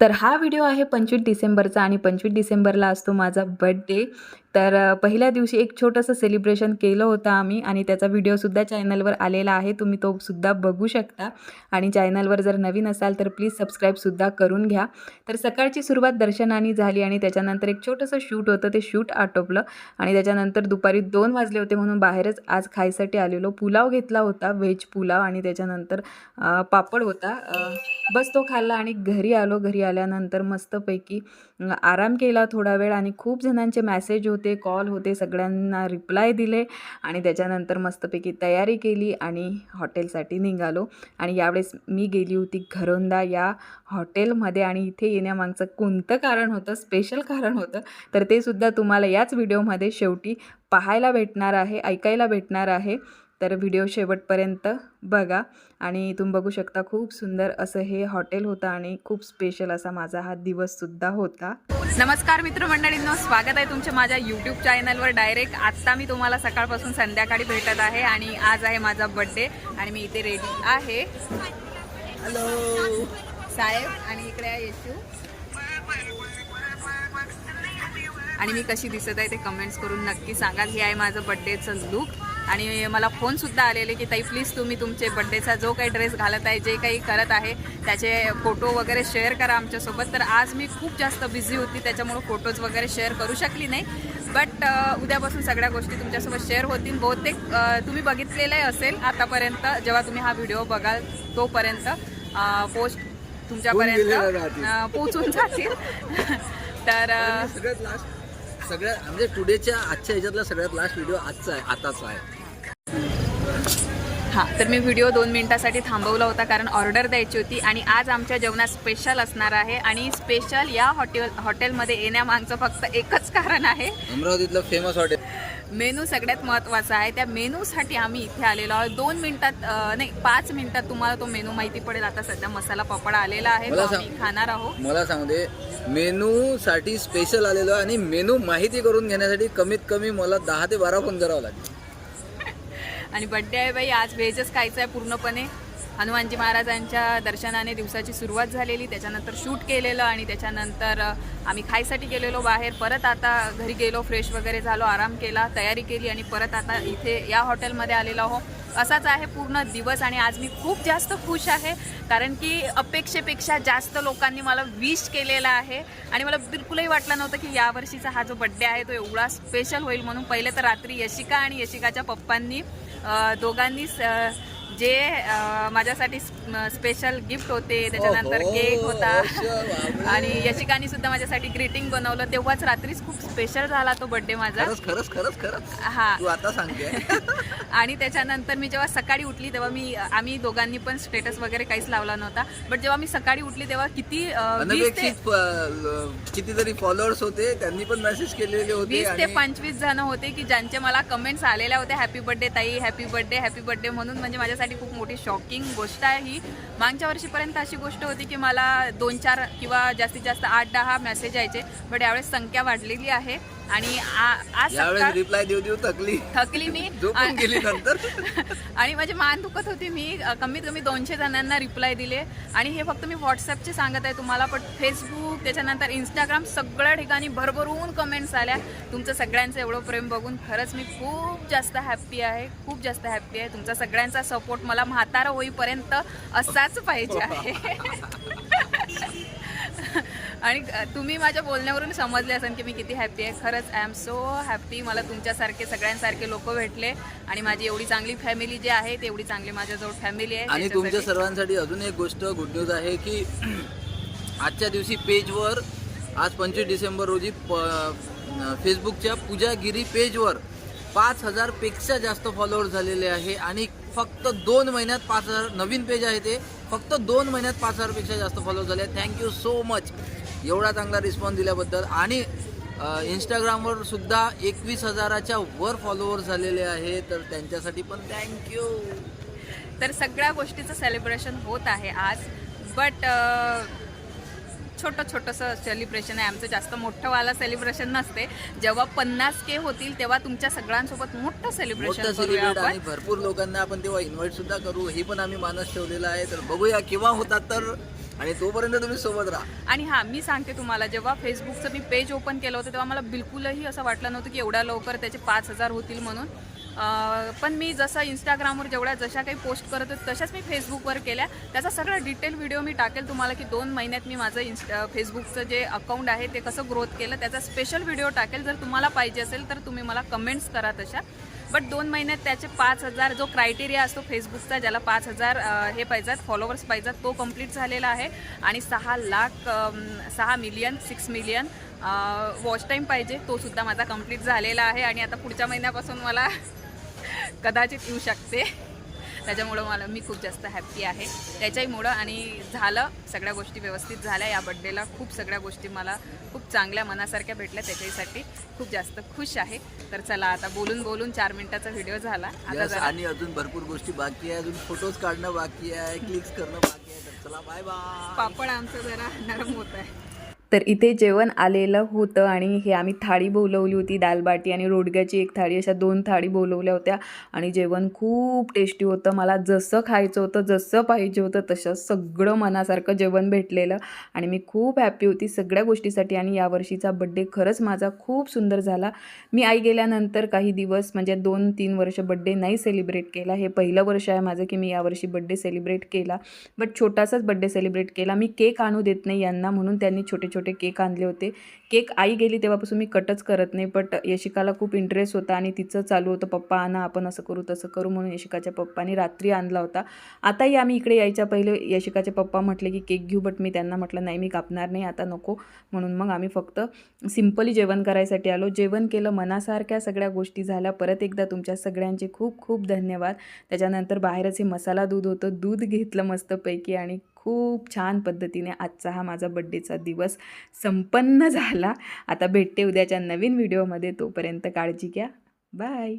तर हा व्हिडिओ आहे पंचवीस डिसेंबरचा आणि पंचवीस डिसेंबरला असतो माझा बड्डे तर पहिल्या दिवशी एक छोटंसं सेलिब्रेशन केलं होतं आम्ही आणि त्याचा व्हिडिओसुद्धा चॅनलवर आलेला आहे. तुम्ही तो सुद्धा बघू शकता. आणि चॅनलवर जर नवीन असाल तर प्लीज सबस्क्राईबसुद्धा करून घ्या. तर सकाळची सुरुवात दर्शनाने झाली आणि त्याच्यानंतर एक छोटंसं शूट होतं. ते शूट आटोपलं आणि त्याच्यानंतर दुपारी दोन वाजले होते म्हणून बाहेरच आज खायसाठी आलेलो. पुलाव घेतला होता व्हेज पुलाव आणि त्याच्यानंतर पापड होता. बस तो खाल्ला आणि घरी आलो. घरी आल्यानंतर मस्तपैकी आराम केला थोडा वेळ आणि खूप जणांचे मॅसेज होते कॉल होते सगळ्यांना रिप्लाय दिले आणि त्याच्यानंतर मस्तपैकी तयारी केली आणि हॉटेलसाठी निघालो. आणि यावेळेस मी गेली होती घरोंदा या हॉटेलमध्ये आणि इथे येण्यामागचं कोणतं कारण होतं स्पेशल कारण होतं तर ते सुद्धा तुम्हाला याच व्हिडिओमध्ये शेवटी पाहायला भेटणार आहे ऐकायला भेटणार आहे. तर व्हिडिओ शेवटपर्यंत बघा आणि तुम्ही बघू शकता खूप सुंदर असं हे हॉटेल होतं आणि खूप स्पेशल असा माझा हा दिवससुद्धा होता. नमस्कार मित्रमंडळींनो स्वागत आहे तुमच्या माझ्या यूट्यूब चॅनलवर डायरेक्ट आत्ता मी तुम्हाला सकाळपासून संध्याकाळी भेटत आहे आणि आज आहे माझा बड्डे आणि मी इथे रेडी आहे. हॅलो साहेब आणि इकडे आहे येशू. आणि मी कशी दिसत आहे ते कमेंट्स करून नक्की सांगा. हे आहे माझं बड्डेचं लुक आणि मला फोन सुद्धा आलेले की ताई प्लीज तुम्ही तुमचे बड्डेचा जो काही ड्रेस घालत आहे जे काही करत आहे त्याचे फोटो वगैरे शेअर करा आमच्यासोबत तर आज मी खूप जास्त बिझी होती त्याच्यामुळे फोटोज वगैरे शेअर करू शकली नाही. बट उद्यापासून सगळ्या गोष्टी तुमच्यासोबत शेअर होतील. बहुतेक तुम्ही बघितलेलंही असेल आतापर्यंत जेव्हा तुम्ही हा व्हिडिओ बघाल तोपर्यंत पोस्ट तुमच्यापर्यंत पोचून जातील. तर सगळ्यात लास्ट सगळ्यात म्हणजे टुडेच्या आजच्या ह्याच्यातला सगळ्यात लास्ट व्हिडिओ आजचा आहे आताचा आहे. हां तर मी व्हिडिओ दोन मिनिटासाठी थांबवला होता कारण ऑर्डर द्यायची होती आणि आज आमच्या जेवणात स्पेशल असणार आहे आणि स्पेशल या हॉटेल हॉटेलमध्ये येण्यामागचं फक्त एकच कारण आहे. अमरावतीतलं फेमस हॉटेल मेनू सगळ्यात महत्त्वाचा आहे. त्या मेनूसाठी आम्ही इथे आलेलो आहोत. दोन मिनिटात नाही पाच मिनिटात तुम्हाला तो मेनू माहिती पडेल. आता सध्या मसाला पापड आलेला आहे. तो मला आम्ही सांग. खाणार आहोत. मला सांगू दे. मेनू साठी स्पेशल आलेलो आहे आणि मेनू माहिती करून घेण्यासाठी कमीत कमी मला दहा ते बारा फोन करावा लागेल आणि बड्डे आहे बाई. आज व्हेजच खायचं आहे पूर्णपणे. हनुमानजी महाराजांच्या दर्शनाने दिवसाची सुरुवात झालेली. त्याच्यानंतर शूट केलेलं आणि त्याच्यानंतर आम्ही खायसाठी गेलेलो बाहेर. परत आता घरी गेलो फ्रेश वगैरे झालो आराम केला तयारी केली आणि परत आता इथे या हॉटेलमध्ये आलेलो आहो असाच आहे पूर्ण दिवस आणि आज मी खूप जास्त खुश आहे. कारण की अपेक्षेपेक्षा जास्त लोकांनी मला विश केलेला आहे. आणि मला बिलकुलही वाटलं नव्हतं की यावर्षीचा हा जो बड्डे आहे तो एवढा स्पेशल होईल म्हणून. पहिले तर रात्री यशिका आणि यशिकाच्या पप्पांनी दोघांनी स- जे माझ्यासाठी स्पेशल गिफ्ट होते त्याच्यानंतर केक होता. आणि यशिकानी सुद्धा माझ्यासाठी ग्रीटिंग बनवलं. तेव्हाच रात्रीच खूप स्पेशल झाला तो बड्डे माझा. खरंच खरंच खरंच हा. तू आता सांगते. आणि त्याच्यानंतर मी जेव्हा सकाळी उठली तेव्हा मी आम्ही दोघांनी पण स्टेटस वगैरे काहीच लावला नव्हता. बट जेव्हा मी सकाळी उठली तेव्हा किती कितीतरी फॉलोअर्स होते. त्यांनी पण मेसेज केलेले होते वीस ते पंचवीस जण होते की ज्यांचे मला कमेंट्स आलेल्या होत्या हॅपी बर्थडे ताई. हॅपी बर्थडे हॅपी बर्थडे म्हणून म्हणजे माझ्यासाठी खूप मोठी शॉकिंग गोष्ट आहे ही. मागच्या वर्षीपर्यंत अशी गोष्ट होती की मला दोन चार किंवा जास्तीत जास्त आठ दहा मेसेज यायचे बट यावेळेस संख्या वाढलेली आहे. आणि आ- आज रिप्लाय देऊ देऊ थकली. थकली मी. गेली नंतर. आणि माझी मान दुखत होती मी. कमीत कमी दोनशे जणांना रिप्लाय दिले. आणि हे फक्त मी व्हॉट्सअपचे सांगत आहे तुम्हाला पण फेसबुक त्याच्यानंतर इंस्टाग्राम सगळ्या ठिकाणी भरभरून कमेंट्स आल्या. तुमचं सगळ्यांचं एवढं प्रेम बघून खरंच मी खूप जास्त हॅप्पी आहे. खूप जास्त हॅप्पी आहे. तुमचा सगळ्यांचा सपोर्ट मला म्हातारा होईपर्यंत असाच पाहिजे आहे. आणि तुम्ही माझ्या बोलण्यावरून समजले असेल की मी किती हॅप्पी आहे. खरंच आय एम सो हॅप्पी मला तुमच्यासारखे सगळ्यांसारखे लोक भेटले आणि माझी एवढी चांगली फॅमिली जी आहे तेवढी चांगली माझ्याजवळ फॅमिली आहे. आणि तुमच्या सर्वांसाठी अजून एक गोष्ट गुड न्यूज आहे की आजच्या दिवशी पेजवर आज पंचवीस डिसेंबर रोजी प फेसबुकच्या पूजागिरी पेजवर पाच हजारपेक्षा जास्त फॉलोअर झालेले आहे आणि फक्त दोन महिन्यात पाच हजार नवीन पेज आहे ते. फक्त दोन महिन्यात पाच हजारपेक्षा जास्त फॉलो झाले. थँक्यू सो मच एवढा चांगला रिस्पॉन्स दिल्याबद्दल. आणि इंस्टाग्रामवर सुद्धा एकवीस हजाराच्या वर फॉलोअर झालेले आहे. तर त्यांच्यासाठी पण थँक्यू तर सगळ्या गोष्टीचं सेलिब्रेशन होत आहे आज. बट छोटं छोटंसं सेलिब्रेशन आहे. आमचं जास्त मोठंवालं सेलिब्रेशन नसते. जेव्हा पन्नास के होतील तेव्हा तुमच्या सगळ्यांसोबत मोठं सेलिब्रेशन करूया आणि आपण. भरपूर लोकांना आपण तेव्हा इन्व्हाइट सुद्धा करू. हे पण आम्ही मानस ठेवलेलं आहे. तर बघूया केव्हा होतात तर. आणि तोपर्यंत तुम्ही सोबत राहा. आणि हां मी सांगते तुम्हाला जेव्हा फेसबुकचं मी पेज ओपन केलं होतं तेव्हा मला बिलकुलही असं वाटलं नव्हतं की एवढ्या लवकर त्याचे पाच हजार होतील म्हणून. पण मी जसं इंस्टाग्रामवर जेवढ्या जशा काही पोस्ट करत होते तशाच मी फेसबुकवर केल्या. त्याचा सगळा डिटेल व्हिडिओ मी टाकेल तुम्हाला की दोन महिन्यात मी माझं इन्स्टा फेसबुकचं जे अकाउंट आहे ते कसं ग्रोथ केलं त्याचा स्पेशल व्हिडिओ टाकेल. जर तुम्हाला पाहिजे असेल तर तुम्ही मला कमेंट्स करा तशा. बट दोन महिन्यात त्याचे पाच हजार जो क्रायटेरिया असतो फेसबुकचा ज्याला पाच हजार हे पाहिजेत फॉलोवर्स पाहिजेत तो कंप्लीट झालेला आहे. आणि सहा लाख सहा million six million watch time पाहिजे तो सुद्धा माझा कंप्लीट झालेला आहे. आणि आता पुढच्या महिन्यापासून मला कदाचित येऊ शकते. त्याच्यामुळं मला मी खूप जास्त हॅप्पी आहे. त्याच्याहीमुळं आणि झालं सगळ्या गोष्टी व्यवस्थित झाल्या. या बड्डेला खूप सगळ्या गोष्टी मला खूप चांगल्या मनासारख्या भेटल्या. त्याच्यासाठी खूप जास्त खुश आहे. तर चला आता बोलून बोलून चार मिनिटाचा व्हिडिओ झाला. आता आणि अजून भरपूर गोष्टी बाकी आहे. अजून फोटोज काढणं बाकी आहे. क्लिक्स करणं बाकी आहे. तर चला बाय बाय पापड आमचं जरा नरम होत आहे तर इथे जेवण आलेलं होतं आणि हे आम्ही थाळी बोलवली होती दालबाटी आणि रोडग्याची एक थाळी अशा दोन थाळी बोलवल्या होत्या आणि जेवण खूप टेस्टी होतं. मला जसं खायचं होतं जसं पाहिजे होतं तसं सगळं मनासारखं जेवण भेटलेलं आणि मी खूप हॅप्पी होती सगळ्या गोष्टीसाठी आणि यावर्षीचा बड्डे खरंच माझा खूप सुंदर झाला. मी आई गेल्यानंतर काही दिवस म्हणजे दोन तीन वर्ष बड्डे नाही सेलिब्रेट केला. हे पहिलं वर्ष आहे माझं की मी यावर्षी बड्डे सेलिब्रेट केला. बट छोटासाच बड्डे सेलिब्रेट केला. मी केक आणू देत नाही यांना म्हणून त्यांनी छोटे छोटे केक आणले होते. केक आई गेली तेव्हापासून मी कटच करत नाही बट यशिकाला खूप इंटरेस्ट होता आणि तिचं चालू होतं पप्पा आणा आपण असं करू तसं करू म्हणून यशिकाच्या पप्पानी रात्री आणला होता. आताही आम्ही इकडे यायच्या पहिले यशिकाचे पप्पा म्हटले की केक घेऊ बट मी त्यांना म्हटलं नाही मी कापणार नाही आता नको म्हणून मग आम्ही फक्त सिम्पली जेवण करायसाठी आलो. जेवण केलं मनासारख्या सगळ्या गोष्टी झाल्या. परत एकदा तुमच्या सगळ्यांचे खूप खूप धन्यवाद. त्याच्यानंतर बाहेरच हे मसाला दूध होतं. दूध घेतलं मस्तपैकी आणि खूप छान पद्धतीने आजचा हा माझा बड्डेचा दिवस संपन्न झाला. आता भेटते उद्याच्या नवीन व्हिडिओमध्ये तोपर्यंत काळजी घ्या. बाय